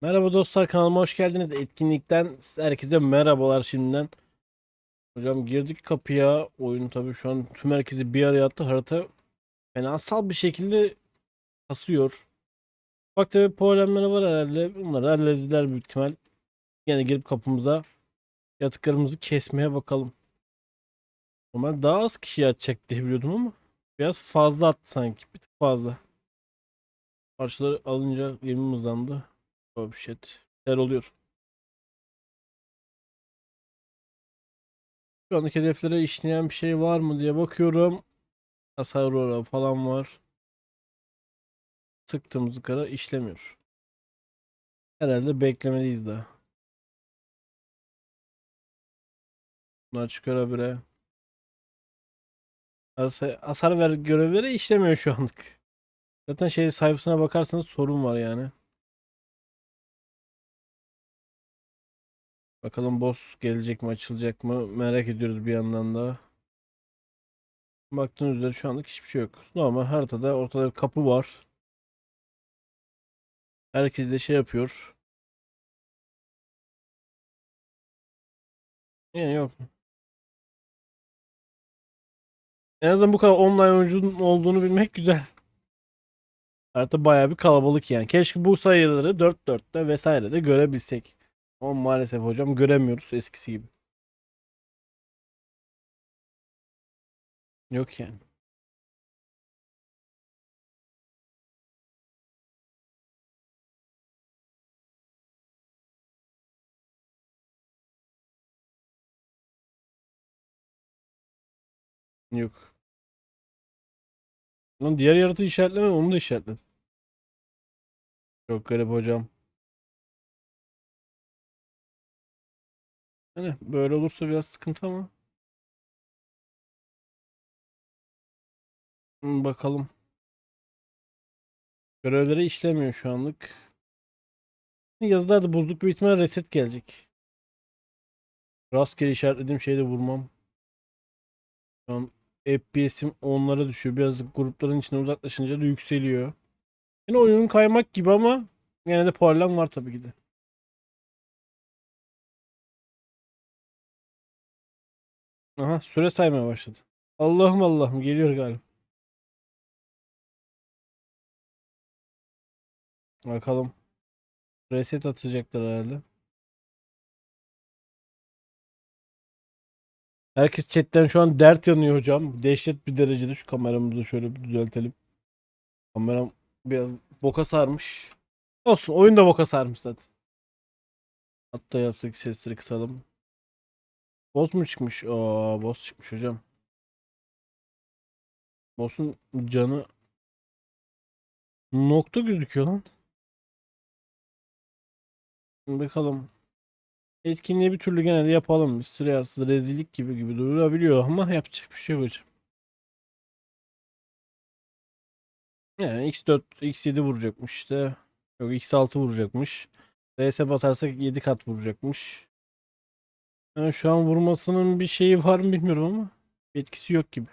Merhaba dostlar kanalıma hoş geldiniz. Etkinlikten herkese merhabalar şimdiden. Hocam girdik kapıya. Oyun tabii şu an tüm herkesi bir araya attı. Harita fenasal bir şekilde kasıyor. Bak tabii problemleri var herhalde. Bunları hallettiler büyük ihtimal. Yine girip kapımıza yatıklarımızı kesmeye bakalım. Normal daha az kişi atacak diye biliyordum ama biraz fazla attı sanki. Bir tık fazla. Parçaları alınca yemin hızlandı. Oh shit. Neler oluyor? Şu andaki hedeflere işleyen bir şey var mı diye bakıyorum. Hasar oranı falan var. Sıktığımız kara işlemiyor. Herhalde beklemeliyiz daha. Bunlar habire. Hasar, hasar ver görevleri işlemiyor şu anlık. Zaten şey sayfasına bakarsanız sorun var yani. Bakalım boss gelecek mi açılacak mı merak ediyoruz bir yandan da. Baktığınız üzere şu anlık hiçbir şey yok. Normal haritada ortada bir kapı var. Herkes de şey yapıyor. Yani yok. En azından bu kadar online oyuncunun olduğunu bilmek güzel. Harita bayağı bir kalabalık yani. Keşke bu sayıları 4-4'te vesaire de görebilsek. Ama maalesef hocam göremiyoruz eskisi gibi. Yok yani. Yok. Lan diğer yaratığı işaretleme onu da işaretledim. Çok garip hocam. Hani böyle olursa biraz sıkıntı ama. Bakalım. Görevleri işlemiyor şu anlık. Yazılarda bozduk büyük ihtimal reset gelecek. Rastgele işaretlediğim şeyde vurmam. Şu an FPS'im onlara düşüyor. Biraz grupların içine uzaklaşınca da yükseliyor. Yine oyunun kaymak gibi ama yine de puanlam var tabii ki de. Aha süre saymaya başladı. Allah'ım Allah'ım geliyor galiba. Bakalım. Reset atacaklar herhalde. Herkes chatten şu an dert yanıyor hocam. Dehşet bir derecede şu kameramızı şöyle bir düzeltelim. Kameram biraz boka sarmış. Olsun oyun da boka sarmış zaten. Hatta yapsak sesleri kısalım. Boss mu çıkmış? Aa boss çıkmış hocam. Boss'un canı nokta gözüküyor lan. Bakalım. Etkinliği bir türlü gene de yapalım. Bir sırasız rezillik gibi gibi durabiliyor ama yapacak bir şey yok hocam. Yani X4, X7 vuracakmış işte. Yok X6 vuracakmış. DS basarsak 7 kat vuracakmış. Yani şu an vurmasının bir şeyi var mı bilmiyorum ama etkisi yok gibi.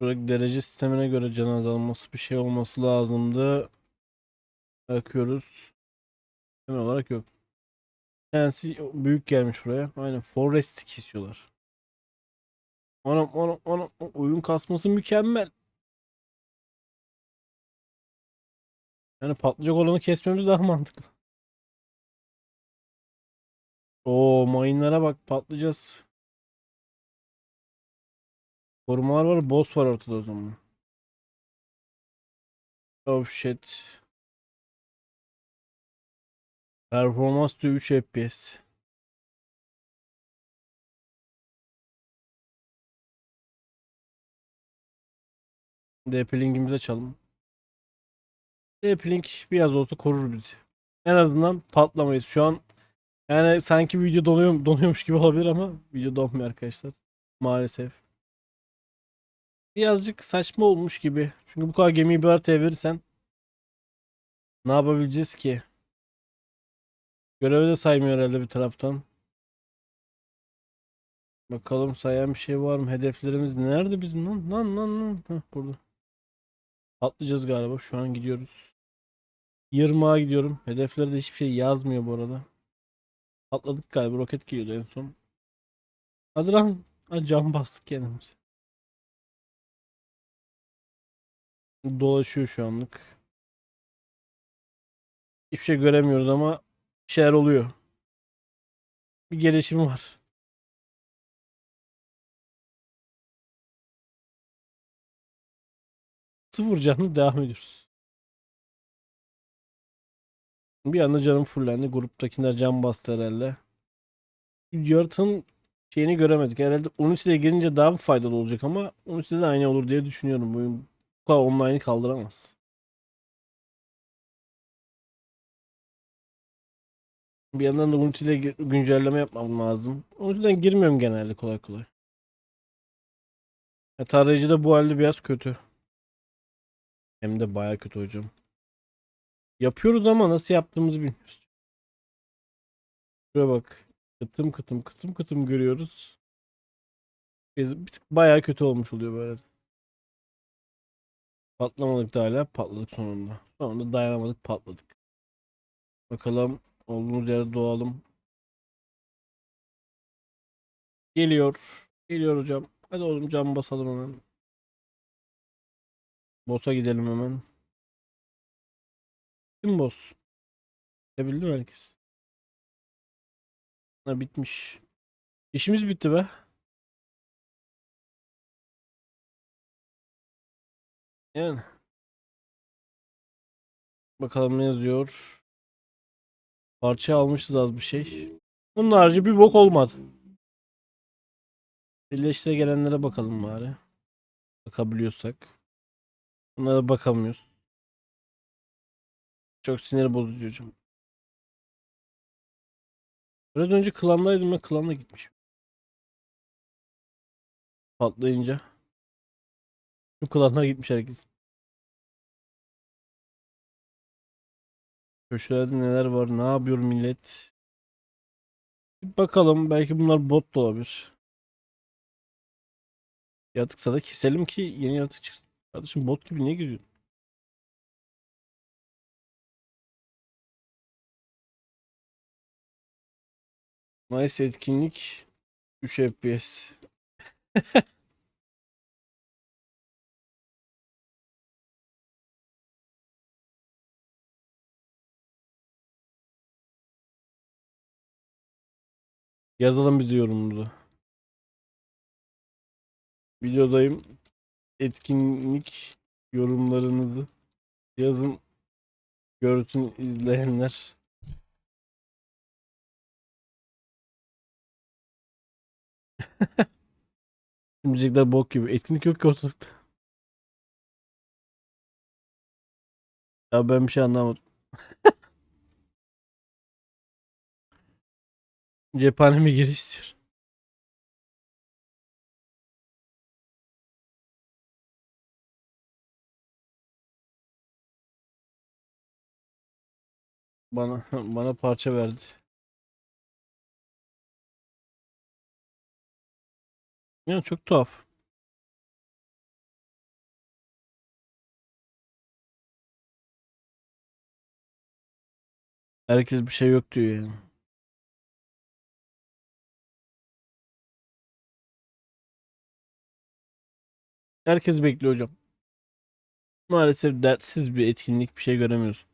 Buradaki derece sistemine göre can azalması bir şey olması lazımdı. Bakıyoruz. Hemen olarak yok. Kendisi büyük gelmiş buraya. Aynen Forest kesiyorlar. Anam anam anam oyun kasması mükemmel. Yani patlayacak olanı kesmemiz daha mantıklı. Oo mayınlara bak patlayacağız. Korumalar var, boss var ortada o zaman. Oh shit. Performans diyor 3 FPS. DP-Link'imizi açalım. DP-Link biraz olsa korur bizi. En azından patlamayız. Şu an yani sanki video donuyor, donuyormuş gibi olabilir ama video donmuyor arkadaşlar. Maalesef. Birazcık saçma olmuş gibi. Çünkü bu kadar gemiyi bir haritaya verirsen ne yapabileceğiz ki? Görevi de saymıyor herhalde bir taraftan. Bakalım sayan bir şey var mı? Hedeflerimiz nerede bizim lan? Lan lan lan. Heh, burada. Atlayacağız galiba. Şu an gidiyoruz. Yırmağa gidiyorum. Hedeflerde hiçbir şey yazmıyor bu arada. Atladık galiba. Roket geliyordu en son. Hadi lan. Ha, cam bastık kendimiz. Dolaşıyor şu anlık. Hiçbir şey göremiyoruz ama bir şeyler oluyor. Bir gelişim var. Sıfır canlı devam ediyoruz. Bir anda canım fullendi. Gruptakiler can bastı herhalde. Yaratığın şeyini göremedik. Herhalde Unity'de girince daha faydalı olacak ama Unity'de de aynı olur diye düşünüyorum. Bu oyun kadar online'ı kaldıramaz. Bir yandan da Unity'de gi- güncelleme yapmam lazım. Unity'den girmiyorum genelde kolay kolay. Ya, tarayıcı da bu halde biraz kötü. Hem de baya kötü hocam. Yapıyoruz ama nasıl yaptığımızı bilmiyoruz. Şuraya bak. Kıtım kıtım kıtım kıtım görüyoruz. Biz bir tık bayağı kötü olmuş oluyor böyle. Patlamadık da hala patladık sonunda. Sonunda dayanamadık patladık. Bakalım olduğumuz yerde doğalım. Geliyor. Geliyor hocam. Hadi oğlum cam basalım hemen. Boss'a gidelim hemen. Kim boss? Gidebildi mi herkes? Ha bitmiş. İşimiz bitti be. Yani. Bakalım ne yazıyor. Parça almışız az bir şey. Bunun harici bir bok olmadı. Birleştire gelenlere bakalım bari. Bakabiliyorsak. Bunlara bakamıyoruz. Çok sinir bozucu hocam. Biraz önce klandaydım ve klanda gitmişim. Patlayınca. Bu klanlar gitmiş herkes. Köşelerde neler var? Ne yapıyor millet? Bir bakalım. Belki bunlar bot da olabilir. Yaratıksa da keselim ki yeni yaratık çıksın. Kardeşim bot gibi niye geziyorsun? Nice etkinlik. 3 FPS. Yazalım biz yorumumuzu. Videodayım. Etkinlik yorumlarınızı yazın. Görsün izleyenler. Müzikler bok gibi. Etkinlik yok ki ortalıkta. Ya ben bir şey anlamadım. Cephaneme geri istiyor. Bana bana parça verdi. Ya çok tuhaf. Herkes bir şey yok diyor yani. Herkes bekliyor hocam. Maalesef dertsiz bir etkinlik bir şey göremiyoruz.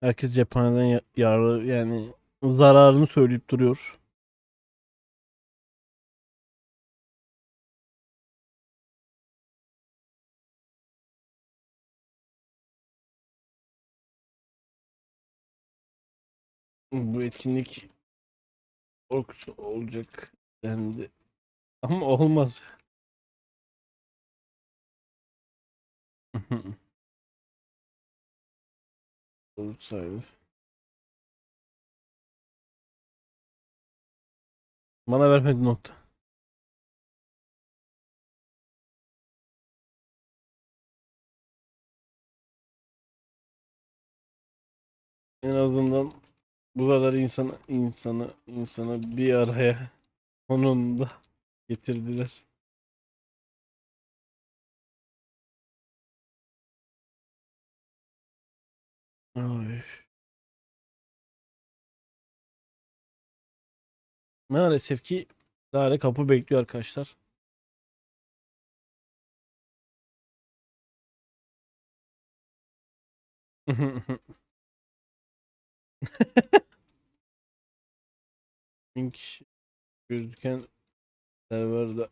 Herkes cephaneden ya- yararı yani zararını söyleyip duruyor. Bu etkinlik korkusu olacak dendi. Ama olmaz. Olsaydı. Bana vermedi nokta. En azından bu kadar insanı insanı insanı bir araya onun da getirdiler. Ay. Maalesef ki hala kapı bekliyor arkadaşlar. Kişi gözüken serverde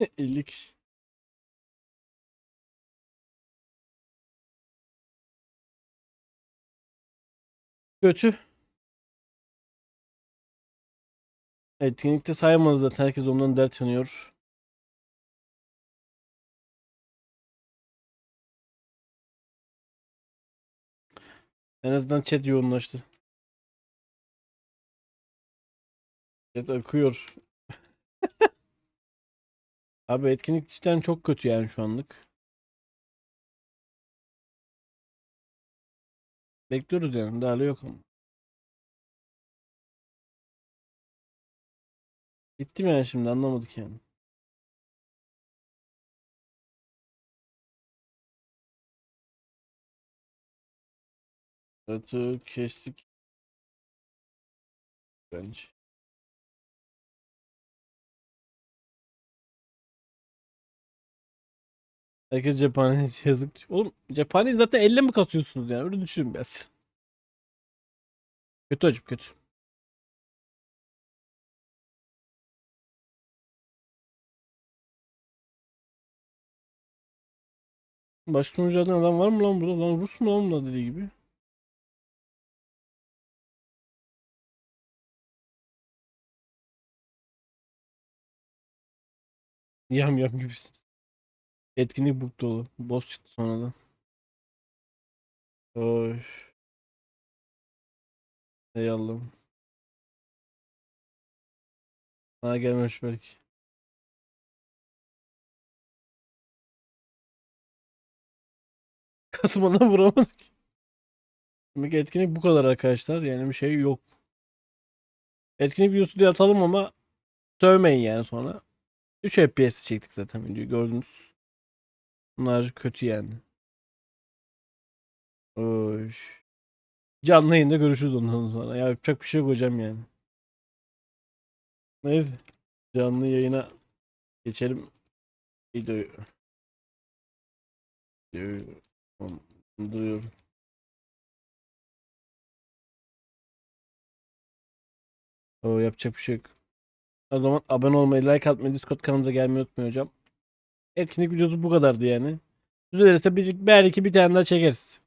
50 Kötü. Etkinlikte saymadı zaten herkes ondan dert yanıyor. En azından chat yoğunlaştı. Chat akıyor. Abi etkinlik cidden çok kötü yani şu anlık. Bekliyoruz yani. Daha yok ama. Bitti mi yani şimdi anlamadık yani. Atı kestik. Bence. Herkes cephane yazık. Oğlum cephaneyi zaten elle mi kasıyorsunuz yani? Öyle düşünün biraz. Kötü acım kötü. Baş sunuculardan adam var mı lan burada? Lan Rus mu lan bunlar dediği gibi? Yam yam gibisiniz. Etkinlik book dolu. Boss çıktı sonradan. Oy. Ey Allah'ım. Ha gelmemiş belki. Kasmadan vuramadık. Demek ki etkinlik bu kadar arkadaşlar. Yani bir şey yok. Etkinlik videosu diye atalım ama sövmeyin yani sonra. 3 FPS çektik zaten videoyu gördünüz. Bunlar kötü yani. Oy. Canlı yayında görüşürüz ondan sonra. Ya yapacak bir şey yok hocam yani. Neyse. Canlı yayına geçelim. Videoyu. Videoyu duyuyorum. O yapacak bir şey yok. O zaman abone olmayı, like atmayı, Discord kanalımıza gelmeyi unutmayın hocam. Etkinlik videosu bu kadardı yani. Düzelirse bir, belki bir tane daha çekeriz.